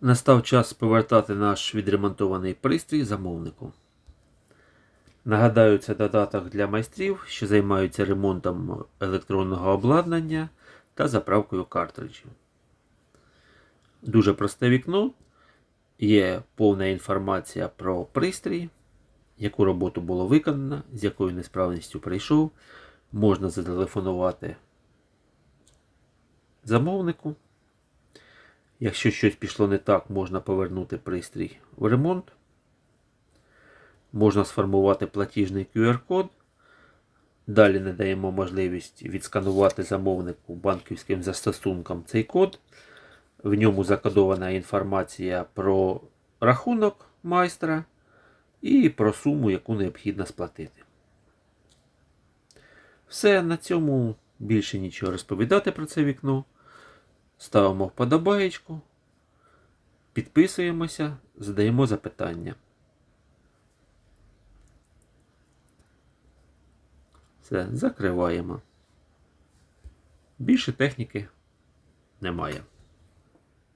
Настав час повертати наш відремонтований пристрій замовнику. Нагадаю, це додаток для майстрів, що займаються ремонтом електронного обладнання та заправкою картриджів. Дуже просте вікно. Є повна інформація про пристрій, яку роботу було виконано, з якою несправністю прийшов. Можна зателефонувати замовнику. Якщо щось пішло не так, можна повернути пристрій в ремонт. Можна сформувати платіжний QR-код. Далі надаємо можливість відсканувати замовнику банківським застосунком цей код. В ньому закодована інформація про рахунок майстра і про суму, яку необхідно сплатити. Все, на цьому більше нічого розповідати про це вікно. Ставимо вподобаєчку, підписуємося, задаємо запитання. Все, закриваємо. Більше техніки немає.